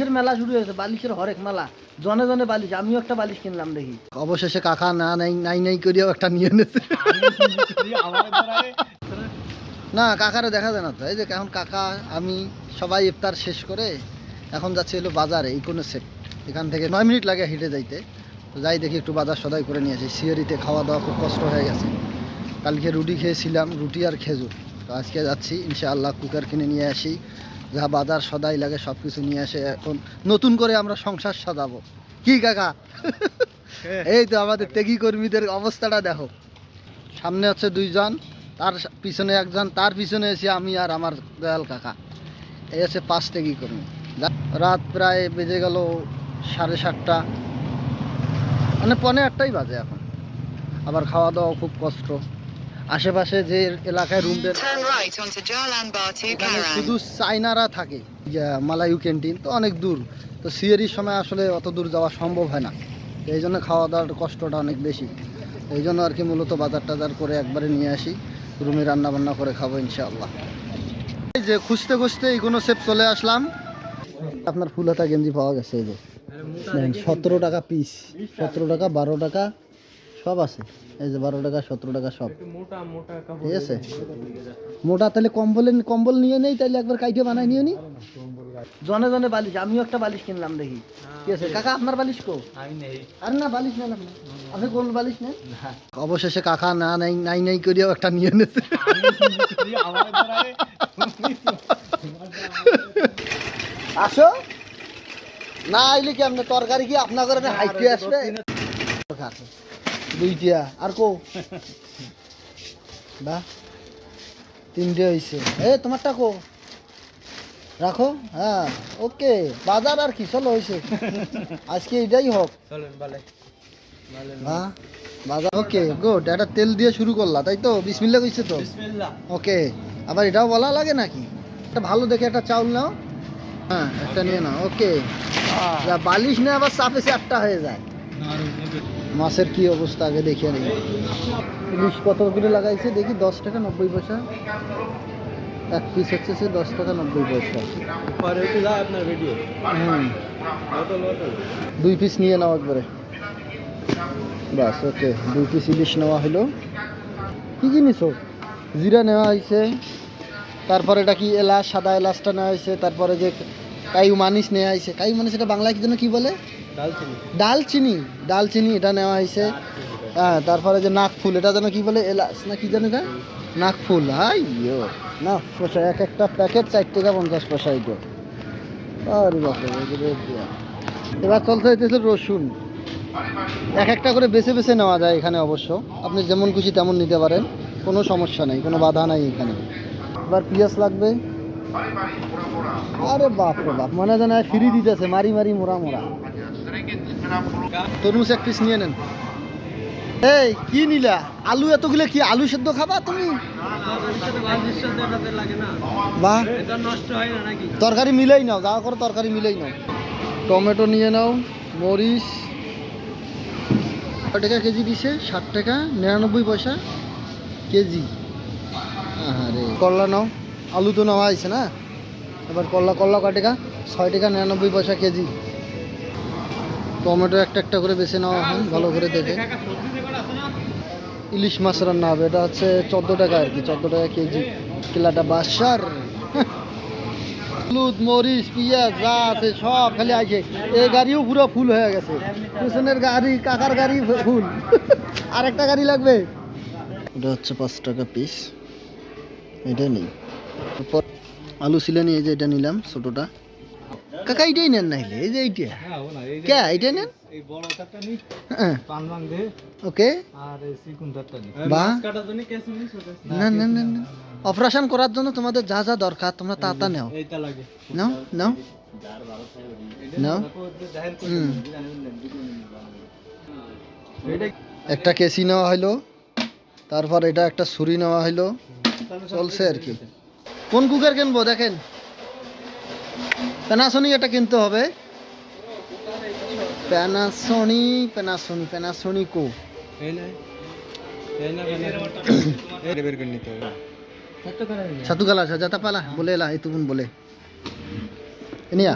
বালিশের মেলা শুরু হয়েছে, বালিশের হরেক মেলা। জনে জনে বালিশ, আমিও একটা বালিশ কিনলাম দেখি। অবশেষে কাকা না নাই নাই নাই করিয়াও একটা নিয়ে এনেছে। না কাকারে দেখা যায় না তো। এই যে এখন কাকা, আমি সবাই ইফতার শেষ করে এখন যাচ্ছি হলো বাজারে, এই কোনো সেট এখান থেকে নয় মিনিট লাগে হেঁটে যাইতে। তো যাই দেখি একটু বাজার সদাই করে নিয়ে আসি। সিয়ারিতে খাওয়া দাওয়া খুব কষ্ট হয়ে গেছে। কালকে রুটি খেয়েছিলাম, রুটি আর খেজুর। তো আজকে যাচ্ছি, ইনশাআল্লাহ কুকার কিনে নিয়ে আসি। যা বাজার সদাই লাগে সব কিছু নিয়ে আসে এখন নতুন করে আমরা সংসার সাজাবো। কি কাকা? এই তো আমাদের ত্যাগী কর্মীদের অবস্থাটা দেখো। সামনে হচ্ছে দুইজন তার পিছনে একজন তার পিছনে এসে আমি আর আমার দয়াল কাকা। এই হচ্ছে পাঁচ ত্যাগী কর্মী। রাত প্রায় বেজে গেল সাড়ে সাতটা। মানে পনেরো আটটাই বাজে এখন। আবার খাওয়া দাওয়া খুব কষ্ট। আশেপাশে যে এলাকায় room Turn right onto Jalan Batu এখানে Karang. শুধু চাইনারা থাকে মালায়ু ক্যান্টিন তো অনেক দূর। তো সিয়ারির সময় আসলে অত দূর যাওয়া সম্ভব হয় না। এই জন্য খাওয়া দাওয়ার কষ্টটা অনেক বেশি। এই জন্য আর কি মূলত বাজার টাজার করে একবারে নিয়ে আসি রুমে রান্না বান্না করে খাব ইনশাআল্লাহ। এই যে খুঁজতে খুঁজতে এই কোনো সেপ চলে আসলাম। আপনার ফুল হাতা গেঞ্জি পাওয়া গেছে এই যে। সতেরো টাকা পিস সতেরো টাকা বারো টাকা সব আছে। এই যে বারো টাকা সতেরো টাকা সব। ঠিক আছে? মোটা তাহলে কম্বল কম্বল নিয়ে নেই তাহলে একবার কাইটে বানাই নিয়ে নি। জনে জনে বালিশ আমিও একটা বালিশ কিনলাম দেখি। ঠিক আছে? কাকা আপনার বালিশ কো? আরে না বালিশ নেন আপনি আপনি কোন বালিশ নেন? অবশেষে কাকা না নাই নাই নাই করিয়াও একটা নিয়ে এনেছে আসো। না আইলে কি আপনার তরকারি কি আপনার হাইটে আসবে? দুইটা। আর কো বা তিনটে হয়েছে এ তোমারটা কো রাখো? হ্যাঁ ওকে। বাজার আর কি চলো হয়েছে আজকে এটাই হোক। হ্যাঁ বাজার ওকে গুড। একটা তেল দিয়ে শুরু করলা তাই তো? বিসমিল্লা কইছে তো? ওকে আবার এটাও বলা লাগে নাকি? একটা ভালো দেখে একটা চাউল নাও। হ্যাঁ একটা নিয়ে নাও ওকে। বালিশ না আবার চাপে চারটা হয়ে যায়। মাছের কি অবস্থা আগে দেখিয়ে নেই। ইলিশ কত করে লাগাইছে? দেখি দশ টাকা নব্বই পয়সা। এক পিস হচ্ছে সে দশ টাকা নব্বই পয়সা। হুম। দুই পিস নিয়ে নাও একবারে। বাস ওকে দুই পিস ইলিশ নেওয়া হলো। কি জিনিস জিরা নেওয়া হয়েছে। তারপরে এটা কি এলাচ সাদা এলাচটা নেওয়া হয়েছে। তারপরে যে কাইউ মানিস নেওয়া হয়েছে কাইউ মানিস এটা বাংলায় কি যেন কি বলে? ডালচিনি। ডালচিনি। এটা নেওয়া হয়েছে হ্যাঁ তারপরে যে নাকফুল এটা যেন কি বলে? এলাচ না কি জানো এটা? নাকফুল হাই ইয়ো না পয়সা এক একটা প্যাকেট চার টাকা পঞ্চাশ পয়সা এটা আরে এবার চলতে হইতেছে রসুন। এক একটা করে বেছে বেছে নেওয়া যায় এখানে অবশ্য। আপনি যেমন খুশি তেমন নিতে পারেন। কোনো সমস্যা নেই কোনো বাধা নাই এখানে। এবার পেঁয়াজ লাগবে। আরে বাপ রে বাপ মনে হয় যেন ফ্রি দিতেছে মারি মারি মোরা মোরা তরমুজ এক পিস নিয়ে নেন। এই কি নিলা? আলু এতগুলো কি আলু সেদ্ধ খাবা তুমি? বাহ। তরকারি মিলেই নাও যা করো তরকারি মিলেই নাও। টমেটো নিয়ে নাও মরিচ। কত টাকা কেজি দিছে? ষাট টাকা নিরানব্বই পয়সা কেজি। আরে করলা নাও। আলু তো নেওয়া হয়েছে না? এবার করলা করলা কয় টাকা? ছয় টাকা নিরানব্বই পয়সা কেজি। টমেটো একটা একটা করে বেছে নেওয়া হয়, ভালো করে দেখে। ইলিশ মাছ রান্না হবে, এটা হচ্ছে চোদ্দ টাকা আর কি, চোদ্দ টাকা কেজি। কিলাটা বাসার হলুদ, মরিচ, পেঁয়াজ, যা আছে সব খালি আছে। এই গাড়িও পুরো ফুল হয়ে গেছে। পিছনের গাড়ি, কাকার গাড়ি ফুল। আর একটা গাড়ি লাগবে। এটা হচ্ছে পাঁচ টাকা পিস এটা নেই। তারপর আলু ছিলেন এই যে এটা নিলাম ছোটটা। কাকা এটাই নেন নাইলে এই যে এইটা। কে এইটাই নেন? হ্যাঁ। ওকে। বা। না না না না অপারেশন করার জন্য তোমাদের যা যা দরকার তোমরা তা তা নেও। নাও নাও। নাও। একটা কেসি নেওয়া হইল তারপর এটা একটা ছুরি নেওয়া হইল। চলছে আর কি। কোন কুকার কিনবো দেখেন প্যানাসনি এটা কিনতে হবে প্যানাসনি প্যানাসনি প্যানাসনি কো satu kalah saja tak apalah boleh lah itu pun boleh ini ya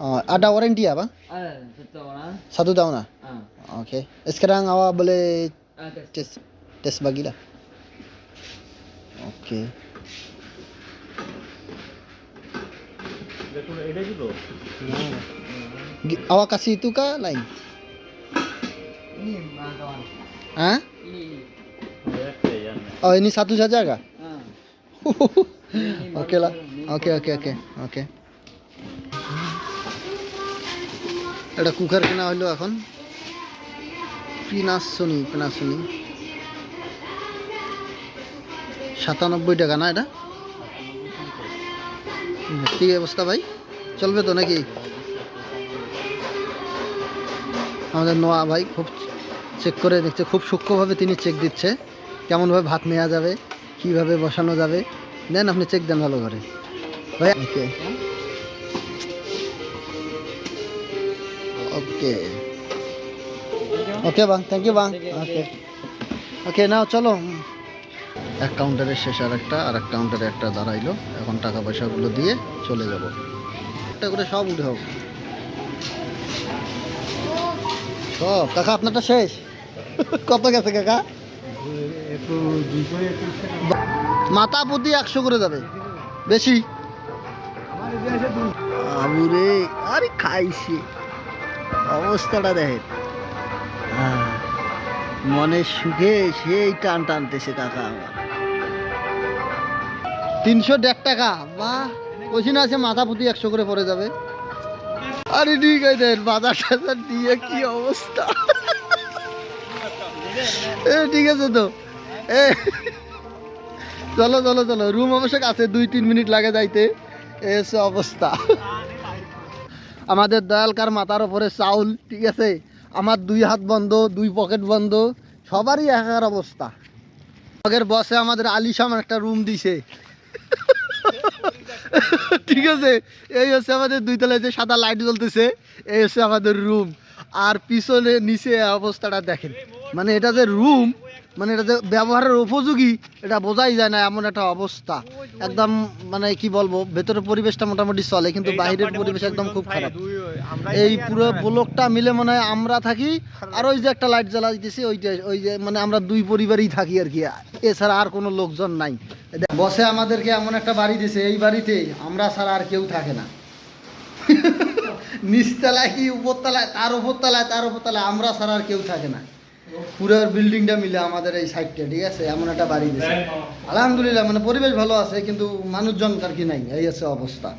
Oh, ada warranty apa? Ada satu orang. Satu tahun lah. Ah, Okey. Sekarang awak boleh ada. tes tes bagilah. Okey. Gi- Awak kasih itu kah lain? Ini mana kawan? Hah? Ini ini. Oh ini satu saja kah? Ah. Okey lah. Okey okey okey okey. এটা cooker কেনা হলো এখন পিনাসনি পিনাসনি সাতানব্বই টাকা না এটা? কি অবস্থা ভাই। চলবে তো নাকি? আমাদের নোয়া ভাই খুব চেক করে দেখছে, খুব সূক্ষ্মভাবে তিনি চেক দিচ্ছে। কেমনভাবে ভাত নেওয়া যাবে, কীভাবে বসানো যাবে। দেন আপনি চেক দেন ভালো করে। ভাই, ওকে। ওকে। ওকে বাং থ্যাংক ইউ বাং। ওকে। ওকে, নাও, চলো। এক কাউন্টারের শেষ আর একটা আর এক কাউন্টারে একটা দাঁড়াইলো। এখন টাকা পয়সাগুলো দিয়ে চলে যাব। একটা করে সব উঠে হোক। সব। কাকা, আপনারটা শেষ? কত গেছে কাকা? মাথা প্রতি একশো করে যাবে। বেশি? আবুরে আরে খাইছি। অবস্থাটা দেখেন। মনের সুখে সেই টান টানতেছে কাকা আমার। তিনশো দেড় টাকা বাহ কইছি আছে মাথা প্রতি একশো করে পড়ে যাবে। আরে ঠিক আছে বাজার টাজার দিয়ে কি অবস্থা? এ, ঠিক আছে তো। এ, চলো চলো চলো, রুম অবশ্য আছে দুই, তিন মিনিট লাগে যাইতে। এসে অবস্থা। আমাদের দয়ালকার মাথার ওপরে চাউল, ঠিক আছে? আমার দুই হাত বন্ধ, দুই পকেট বন্ধ, সবারই একার অবস্থা। আগের বসে আমাদের আলিশাম একটা রুম দিছে। ঠিক আছে? এই হচ্ছে আমাদের দুই তলায় যে সাদা লাইট জ্বলতেছে, এই হচ্ছে আমাদের রুম আর পিছনে, নিচে অবস্থাটা দেখেন। মানে এটা যে রুম মানে এটা যে ব্যবহারের উপযোগী এটা বোঝাই যায় না এমন একটা অবস্থা। একদম মানে কি বলব ভেতরের পরিবেশটা মোটামুটি চলে কিন্তু বাইরের পরিবেশ একদম খুব খারাপ। এই পুরো ব্লকটা মিলে মনে হয় আমরা থাকি আর ওই যে একটা লাইট জ্বালা দিতেছি ওইটা ওই যে মানে আমরা দুই পরিবারই থাকি আর কি। এছাড়া আর কোনো লোকজন নাই। বসে আমাদেরকে এমন একটা বাড়ি দিছে এই বাড়িতে আমরা ছাড়া আর কেউ থাকে না। নিচতলায় কি উপরতলায় তার উপরতলায় তার উপরতলায় আমরা ছাড়া আর কেউ থাকে না। পুরো বিল্ডিংটা মিলে আমাদের এই সাইডটা ঠিক আছে? এমন একটা বাড়ি দিয়েছে আলহামদুলিল্লাহ মানে পরিবেশ ভালো আছে কিন্তু মানুষজন আর কি নাই এই আছে অবস্থা।